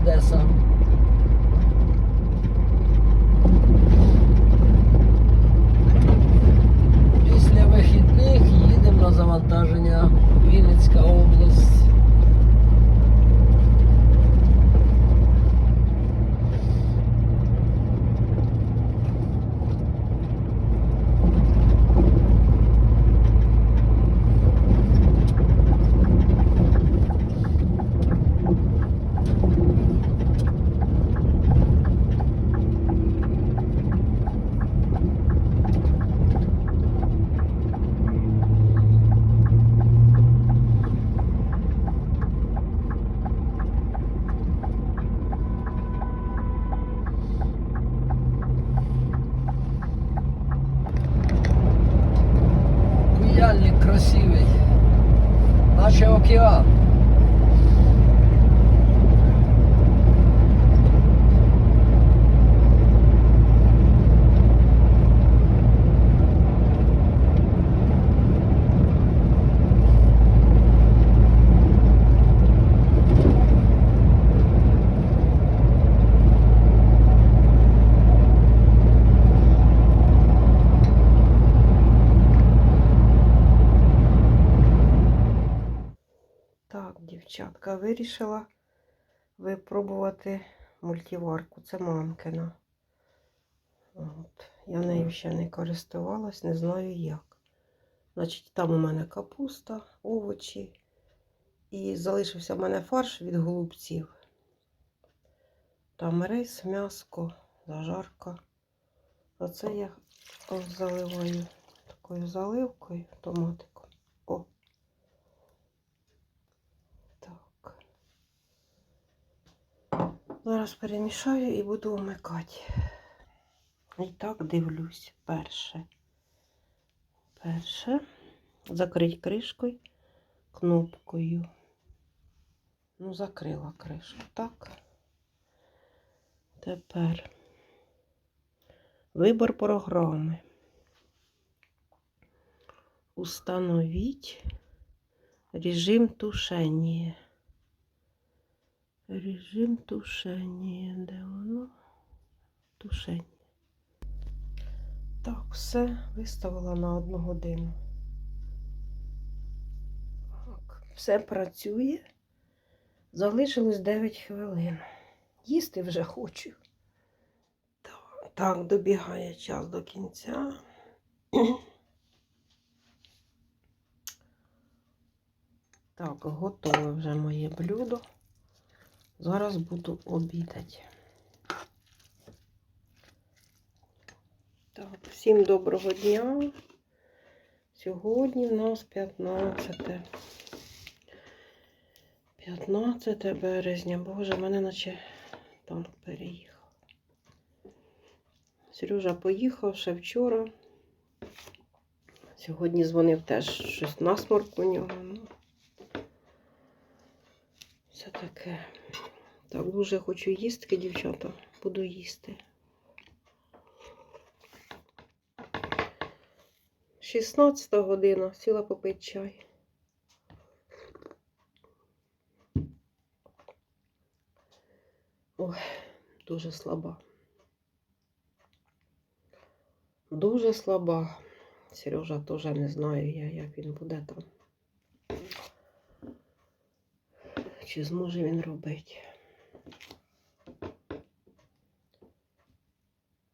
Одеса. наче океан. Так, дівчатка, вирішила випробувати мультиварку. Це мамкина. От. Я нею ще не користувалась, не знаю як. Значить, там у мене капуста, овочі. І залишився в мене фарш від голубців. Там рис, м'яско, зажарка. Оце я заливаю такою заливкою томатиком. О, так. Зараз перемішаю і буду вмикати. І так дивлюсь. Перше. Перше. Закрить кришкою, кнопкою. Ну, закрила кришку. Так. Тепер вибор програми. Установіть режим тушення. Режим тушення. Де воно? Тушення. Так, все виставила на одну годину. Так, все працює. Залишилось 9 хвилин. Їсти вже хочу. Так, так, добігає час до кінця. Так, готове вже моє блюдо. Зараз буду обідати. Так, всім доброго дня. Сьогодні в нас 15. 15 березня. Боже, мене наче танк переїхав. Сережа поїхав ще вчора. Сьогодні дзвонив теж щось насморк у нього. Ну, все таке. Так, дуже хочу їстки, дівчата. Буду їсти. 16 година, сіла попити чай. Ой, дуже слаба. Дуже слаба. Сережа теж не знаю я, як він буде там. Чи зможе він робити?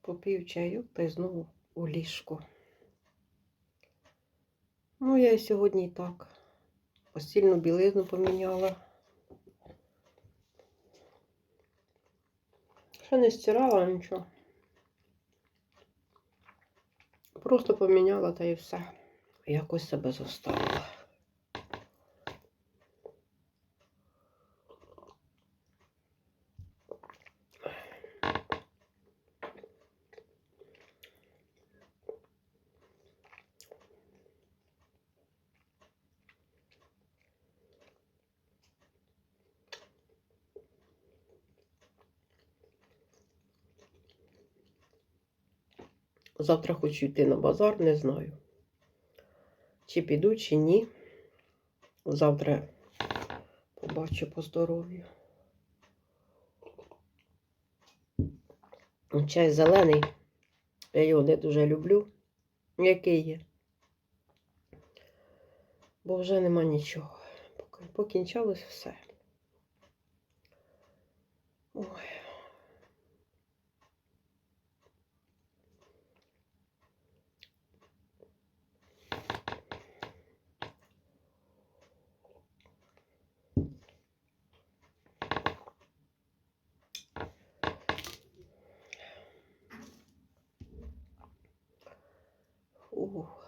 Попів чаю та й знову у ліжко. Ну, я і сьогодні і так. Постільну білизну поміняла. Ще не стирала нічого. Просто поміняла та і все. Якось себе заставила. Завтра хочу йти на базар, не знаю. Чи піду, чи ні. Завтра побачу по здоров'ю. Чай зелений. Я його не дуже люблю. Який є. Бо вже нема нічого. Покінчалось все. Ой. Ух.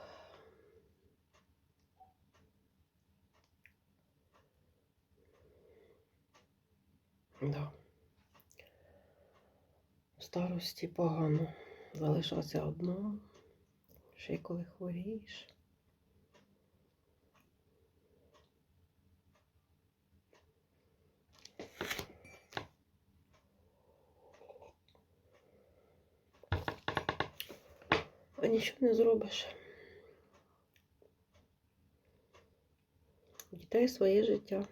Да. В старості погано залишатися одному, ще й коли хворієш. А нічого не зробиш. Дітей своє життя.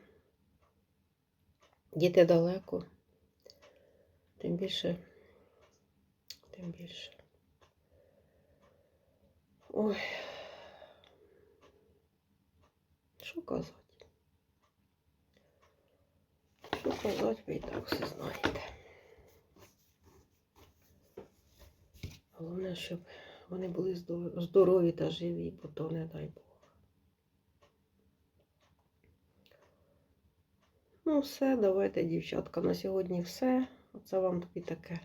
Діти далеко. Тим більше, тим більше. Ой. Що казати? Що казати, ви і так все знаєте. Головне, щоб вони були здорові та живі, бо то не дай Бог. Ну, все, давайте, дівчатка, на сьогодні все. Оце вам тобі таке,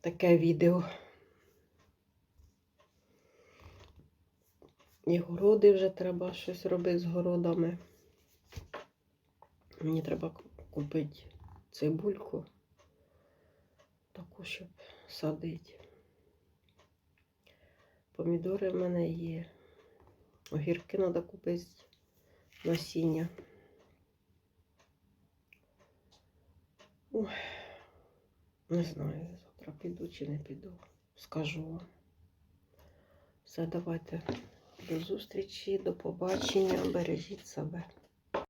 таке відео. І городи вже треба щось робити з городами. Мені треба купити цибульку, таку, щоб садити. Помідори в мене є. Огірки треба купити насіння. Ой, не знаю, завтра піду чи не піду. Скажу вам. Все, давайте. До зустрічі, до побачення. Бережіть себе.